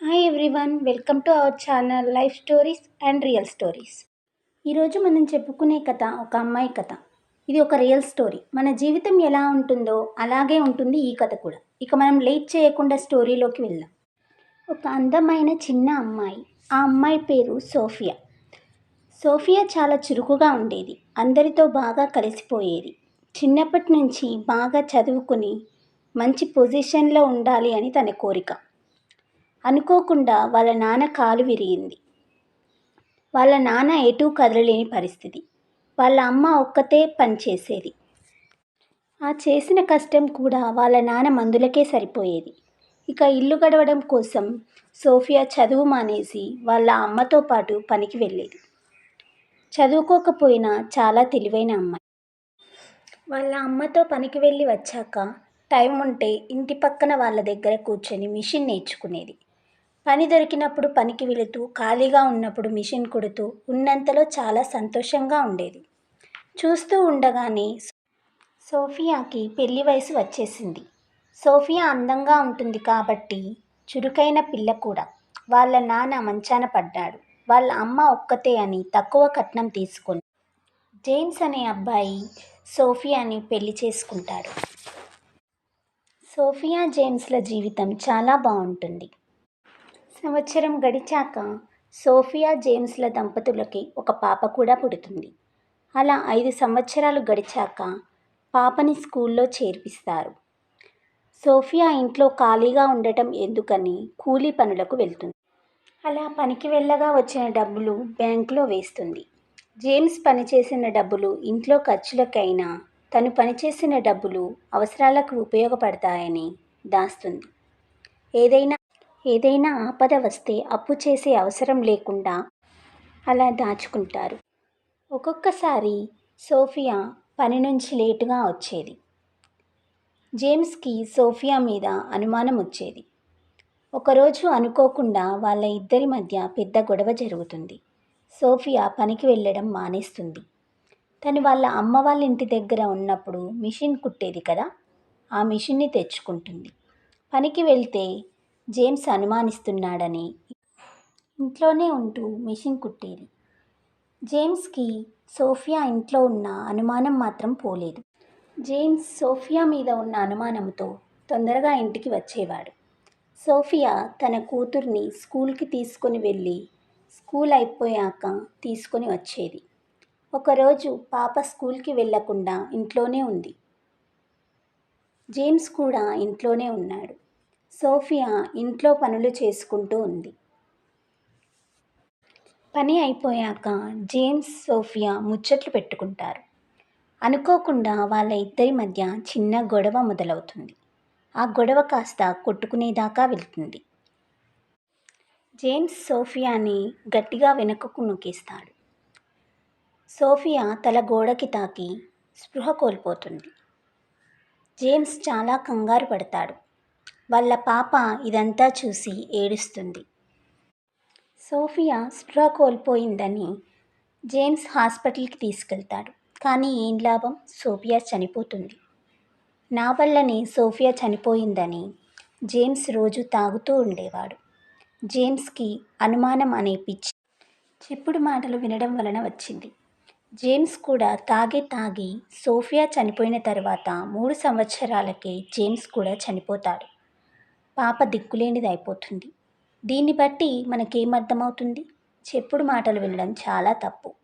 Hi everyone welcome to our channel life stories and real stories ఈరోజు మనం చెప్పుకునే కథ ఒక అమ్మాయి కథ. ఇది ఒక రియల్ స్టోరీ మన జీవితం ఎలా ఉంటుందో అలాగే ఉంటుంది ఈ కథ కూడా. ఇక మనం లేట్ చేయకుండా స్టోరీలోకి వెళ్దాం. ఒక అందమైన చిన్న అమ్మాయి. ఆ అమ్మాయి పేరు సోఫియా. సోఫియా చాలా చురుకుగా ఉండేది. అందరితో బాగా కలిసిపోయేది. చిన్నప్పటి నుంచి బాగా చదువుకుని మంచి పొజిషన్లో ఉండాలి అని తన కోరిక. అనుకోకుండా వాళ్ళ నాన్న కాలు విరిగింది. వాళ్ళ నాన్న ఎటూ కదలలేని పరిస్థితి. వాళ్ళ అమ్మ ఒక్కతే పనిచేసేది ఆ చేసిన కష్టం కూడా వాళ్ళ నాన్న మందులకే సరిపోయేది. ఇక ఇల్లు గడవడం కోసం సోఫియా చదువు మానేసి వాళ్ళ అమ్మతో పాటు పనికి వెళ్ళేది. చదువుకోకపోయినా చాలా తెలివైన అమ్మాయి. వాళ్ళ అమ్మతో పనికి వెళ్ళి వచ్చాక టైం ఉంటే ఇంటి పక్కన వాళ్ళ దగ్గర కూర్చొని మిషన్ నేర్చుకునేది. పని దొరికినప్పుడు పనికి వెళుతూ ఖాళీగా ఉన్నప్పుడు మిషన్ కుడుతూ ఉన్నంతలో చాలా సంతోషంగా ఉండేది. చూస్తూ ఉండగానే సోఫియాకి పెళ్ళి వయసు వచ్చేసింది. సోఫియా అందంగా ఉంటుంది కాబట్టి చురుకైన పిల్ల కూడా. వాళ్ళ నాన్న మంచాన పడ్డాడు. వాళ్ళ అమ్మ ఒక్కతే అని తక్కువ కట్నం తీసుకొని జేమ్స్ అనే అబ్బాయి సోఫియాని పెళ్ళి చేసుకుంటాడు. సోఫియా జేమ్స్ల జీవితం చాలా బాగుంటుంది. సంవత్సరం గడిచాక సోఫియా జేమ్స్ల దంపతులకి ఒక పాప కూడా పుడుతుంది. అలా ఐదు సంవత్సరాలు గడిచాక పాపని స్కూల్లో చేర్పిస్తారు. సోఫియా ఇంట్లో ఖాళీగా ఉండటం ఎందుకని కూలీ పనులకు వెళ్తుంది. అలా పనికి వెళ్ళగా వచ్చిన డబ్బులు బ్యాంకులో వేస్తుంది. జేమ్స్ పనిచేసిన డబ్బులు ఇంట్లో ఖర్చులకైనా తను పనిచేసిన డబ్బులు అవసరాలకు ఉపయోగపడతాయని దాస్తుంది. ఏదైనా ఏదైనా ఆపద వస్తే అప్పు చేసే అవసరం లేకుండా అలా దాచుకుంటారు. ఒక్కొక్కసారి సోఫియా పని నుంచి లేటుగా వచ్చేది. జేమ్స్కి సోఫియా మీద అనుమానం వచ్చేది. ఒకరోజు అనుకోకుండా వాళ్ళ ఇద్దరి మధ్య పెద్ద గొడవ జరుగుతుంది. సోఫియా పనికి వెళ్ళడం మానేస్తుంది. తను వాళ్ళ అమ్మ వాళ్ళ ఇంటి దగ్గర ఉన్నప్పుడు మిషన్ కుట్టేది కదా ఆ మిషన్ని తెచ్చుకుంటుంది. పనికి వెళ్తే జేమ్స్ అనుమానిస్తున్నాడని ఇంట్లోనే ఉంటూ మిషన్ కుట్టేది. జేమ్స్కి సోఫియా ఇంట్లో ఉన్న అనుమానం మాత్రం పోలేదు. జేమ్స్ సోఫియా మీద ఉన్న అనుమానంతో తొందరగా ఇంటికి వచ్చేవాడు. సోఫియా తన కూతుర్ని స్కూల్కి తీసుకొని వెళ్ళి స్కూల్ అయిపోయాక తీసుకొని వచ్చేది. ఒకరోజు పాప స్కూల్కి వెళ్ళకుండా ఇంట్లోనే ఉంది. జేమ్స్ కూడా ఇంట్లోనే ఉన్నాడు. సోఫియా ఇంట్లో పనులు చేసుకుంటూ ఉంది. పని అయిపోయాక జేమ్స్ సోఫియా ముచ్చట్లు పెట్టుకుంటారు. అనుకోకుండా వాళ్ళ ఇద్దరి మధ్య చిన్న గొడవ మొదలవుతుంది. ఆ గొడవ కాస్త కొట్టుకునేదాకా వెళ్తుంది. జేమ్స్ సోఫియాని గట్టిగా వెనుకకు నొక్కేస్తాడు. సోఫియా తల గోడకి తాకి స్పృహ కోల్పోతుంది. జేమ్స్ చాలా కంగారు పడతాడు. వాళ్ళ పాప ఇదంతా చూసి ఏడుస్తుంది. సోఫియా స్ట్రా కోల్పోయిందని జేమ్స్ హాస్పిటల్కి తీసుకెళ్తాడు. కానీ ఏం లాభం? సోఫియా చనిపోతుంది. నా వల్లనే సోఫియా చనిపోయిందని జేమ్స్ రోజు తాగుతూ ఉండేవాడు. జేమ్స్కి అనుమానం అనే పిచ్చి చెప్పుడు మాటలు వినడం వలన వచ్చింది. జేమ్స్ కూడా తాగే తాగి సోఫియా చనిపోయిన తర్వాత మూడు సంవత్సరాలకే జేమ్స్ కూడా చనిపోతాడు. పాప దిక్కులేనిది అయిపోతుంది. దీన్ని బట్టి మనకేమర్థమవుతుంది చెప్పుడు మాటలు వినడం చాలా తప్పు.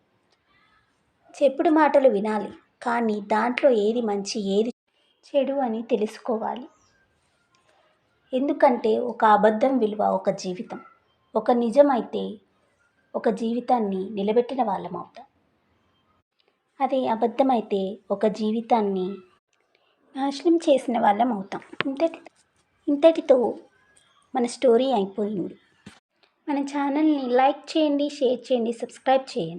చెప్పుడు మాటలు వినాలి కానీ దాంట్లో ఏది మంచి ఏది చెడు అని తెలుసుకోవాలి. ఎందుకంటే ఒక అబద్ధం విలువ ఒక జీవితం. ఒక నిజమైతే ఒక జీవితాన్ని నిలబెట్టిన వాళ్ళం అవుతాం. అదే అబద్ధమైతే ఒక జీవితాన్ని నాశనం చేసిన వాళ్ళం అవుతాం. ఇంతటి ఇంతటితో మన స్టోరీ అయిపోయింది మన ఛానల్ని లైక్ చేయండి షేర్ చేయండి సబ్స్క్రైబ్ చేయండి.